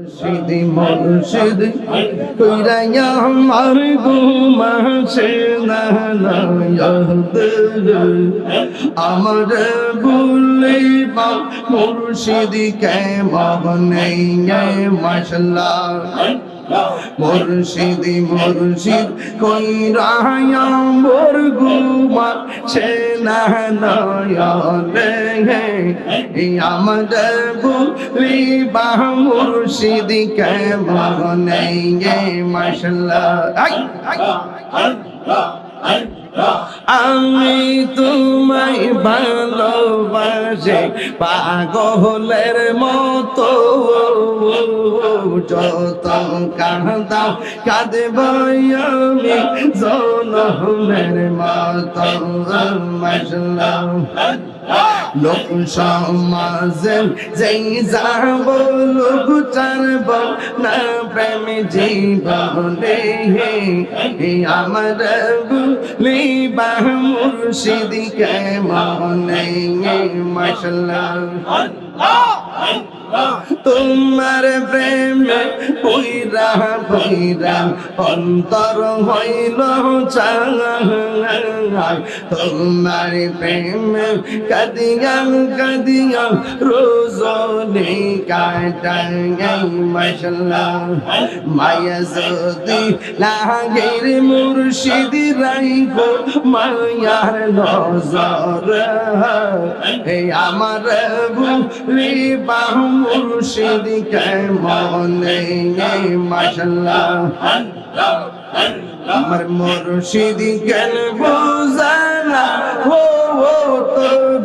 মুর্শিদি মুর্শিদ কইরাইয়া আমার ঘুমাছে না আমার বলিবা মুর্শিদি কে মশলা মুর্শিদি, মুর্শিদ কইরাইয়া মোর ঘুমাছে না নয়নে আমার বলিবা মুর্শিদি কে মগনে মশলা আমি তোমায় ভালোবাসে, পাগলের মতো। যত কাঁদাও কাঁদব আমি জনমের মতো মশলা লোক সমাজে যেই যাব, লোক চারব না প্রেম জীবনে। আমার লিবা মুর্শিদিকে মনে মশলা তোমার প্রেমে পইরা পইরা অন্তর হইল তোমার প্রেমে কাদিয়া কাদিয়া রোজনে কাটাই মশলা। মায়া যদি লাগের মুর্শিদি রাইখো মায়ার নজর। এই আমার বুলি বাহু মুর্শিদি কে মনে মশলা আমার মুর্শিদি কেন বোঝানা? ও ও তোর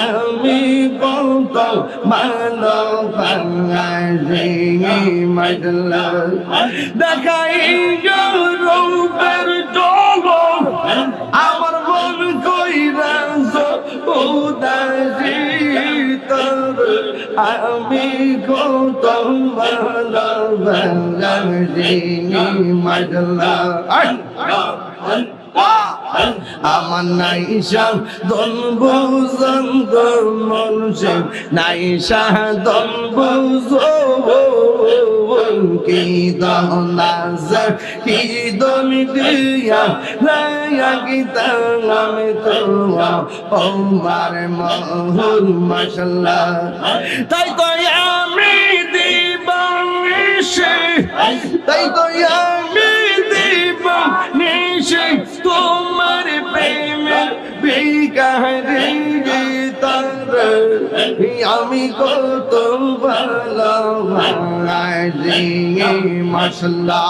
আমি কত মানো বাঙালি মশলা দেখাই রূপের আমি কত ভালো বাঙালি মশলা আমার নাইশা দন বুঝন মনুষ্য নাইশা দন বুঝ কি দনাজ কি দমি দিয়া? লায়া কি আমি তো ওমার মহুল মশলা তাই তো আমি দিবাংশে তাই তো আমি দিবাংশে তোমার প্রেমের বিকার তার আমি কত মশলা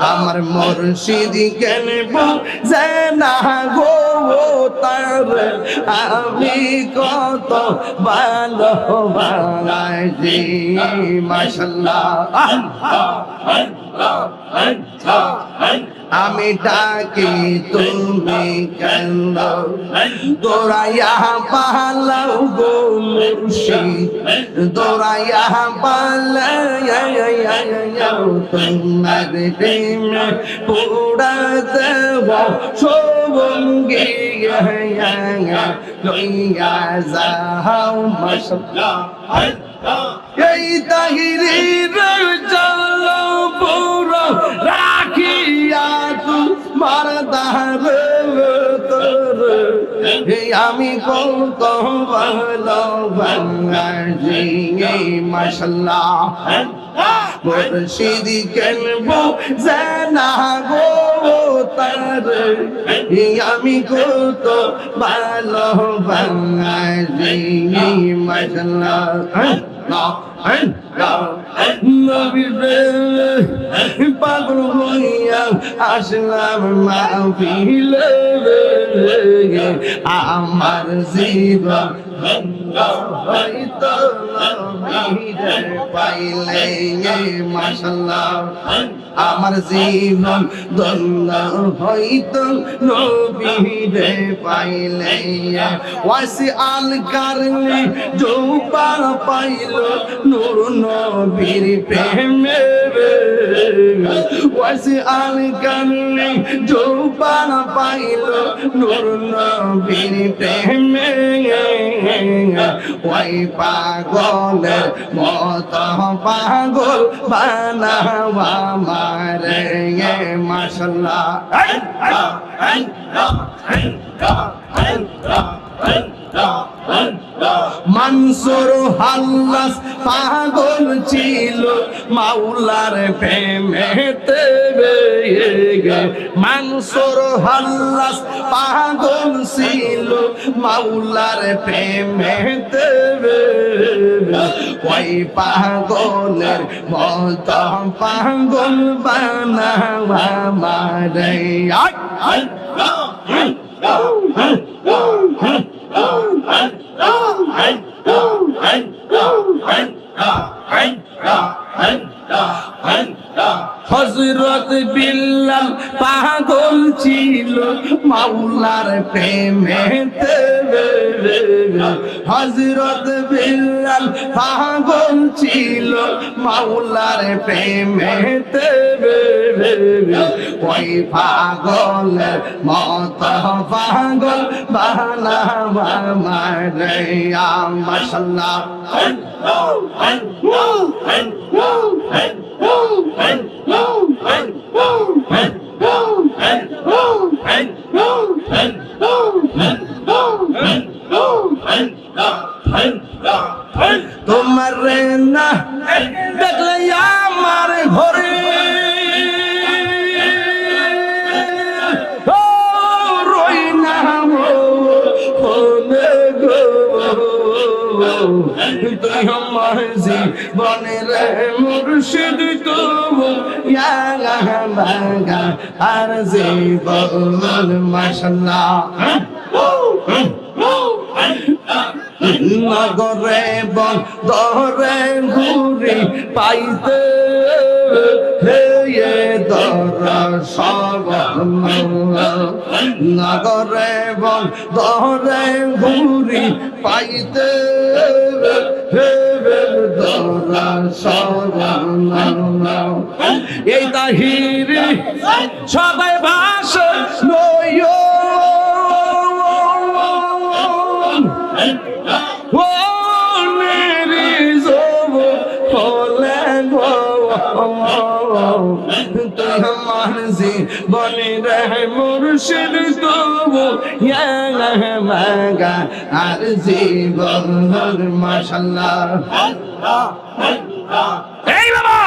আমার মুর্শিদি কেন না গো তার? আমি কত ভালো ভালোবাসি মশলা আমি ডাকি, তুমি কেন দোরাইয়া পালাও গো মুর্শিদ। দোরাইয়া পালাও তোমার প্রেম পুরা দেব। সবঙ্গি লইয়া যাও মশলা এই তাহিরির চলো পুরো রাখিয়া তু মারদার তোর আমি কত ভালো বাঙালি মশলা মুর্শিদি কেনবো জানা গো তার। আমি কত ভালো বাঙালি মশলা নবী পাগল হইয়া আসলাম মাহফিল আমার জীবন পাইলে মাশাল্লাহ আমার জীবন দন্দ হয়তো নবীরে পাইলে ওয়াসি আল কারণে জৌবা পাইল, নূর নবীর প্রেমে ওয়াসি আল কানলি জোবান পাইল, নূর নবীর প্রেমে ওই পাগলের মত পাগল বানাবা মারে মাশাল্লাহ মানসুর হাল্লাস পাগল ছিল মাওলার প্রেমেতে মানসুর হাল্লাস পাগল ছিল মাওলার প্রেমেতে ওই পাগলের মত পাগল বানাওয়া মারে আয় হজরত বিল্লাল পাগল ছিল মাওলার প্রেমেতে হজরত বিল্লাল পাগল ছিল মাওলার প্রেমেতে ওই পাগলের মত পাগল বানাবা মারে মাশাল্লাহ তোমার তুই আমার জীবনে রে মুর্শিদ তবু বাগা আর জীবন মাশাল্লাহ নগরে বন্দরে ঘুরি পাইতে হে দর নগরে বন্দরে ঘুরি পাইতে হে দর এই তাহিরি সবাই ভাষা নয় তুই আমার জীবনে রে মুর্শিদ তবু ইয়া মাগা আর জীবন মাশাল্লাহ। এই বাবা!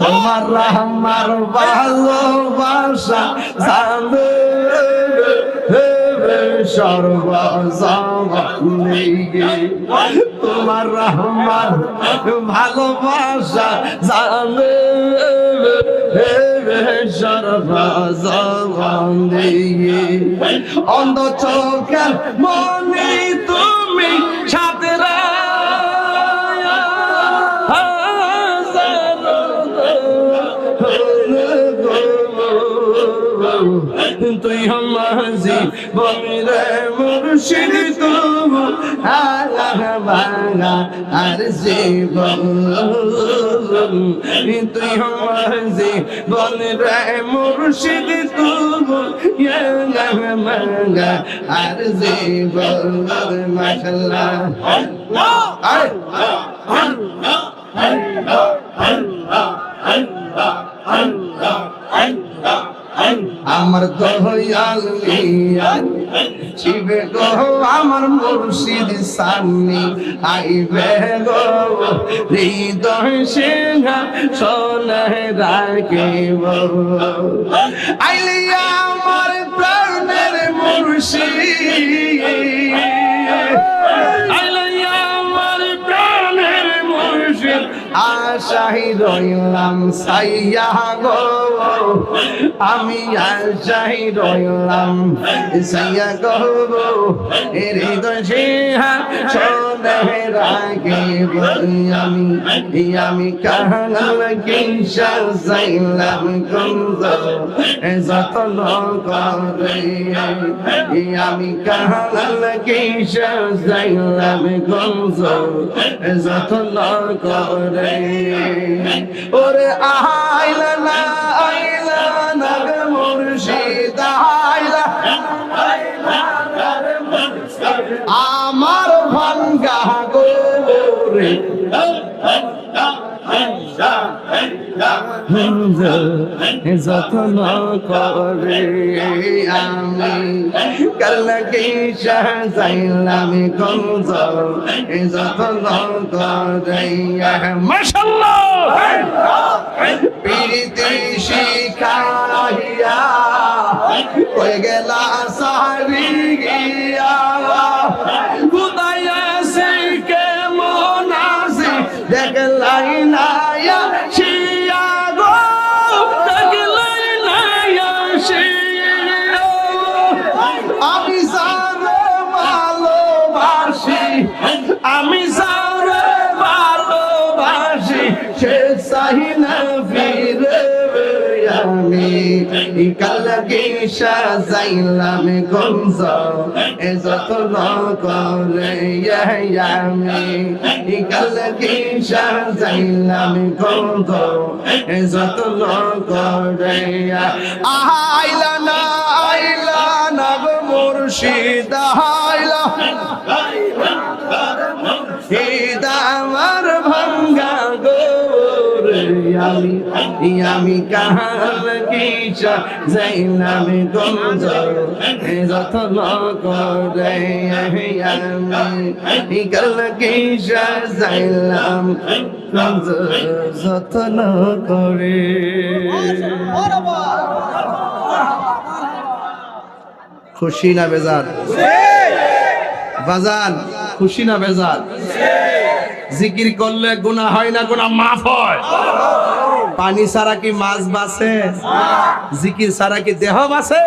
তোমার আমার ভালোবাসা জানে সর্বজনে তোমার রহমান ভালোবাসা জানে অন্ধ চোখের মনে তুমি সাথে তুই আমার জীবনে মুর্শিদ তবু আল্লাহ বাঙা আর জীবন। তুই আমার জীবনে মুর্শিদ তবু আল্লাহ বাঙা আর জীবন। মাশাল্লাহ আয়। আমার দয়াল শিবে গো, আমার মুর্শিদ সামনে আইবে গো, হৃদয় সিংহা সোনা রাখিব। আইলি আমার প্রাণের মুর্শিদ। আশাই রইলাম সাইয়া গো। আমি আশাই রইলাম সাইয়া গো। এর হৃদয় মনে রাখিব আমি ওরে আইলা না আইলা মুর্শিদ আইলা আমার ভাঙ্গা গোরে যত্ন করে আমি। কালকে সাজাইলাম গঞ্জ যত্ন করে মাশাআল্লাহ প্রীতি শিখাইয়া কই গেলা সারি সে সাহি না ফিরে আমি কালকে সাজাইলাম গঞ্জ। এ যত্ন করে আমি কালকে সাজাইলাম গঞ্জ। এ যত্ন করে আইলা না আইলা না মুর্শিদ আইলা আমি আমি কাহাল কিসা যাইলাম গঞ্জ যতন করে আমি কাল কিসা যাইলাম গঞ্জ যতন করে। খুশি না বেজার? বাজান খুশি না বেজার? জিকির করলে গুণা হয় না গুণা মাফ হয়। পানি ছাড়া কি মাছ বাসে জিকির ছাড়া কি দেহ বাসে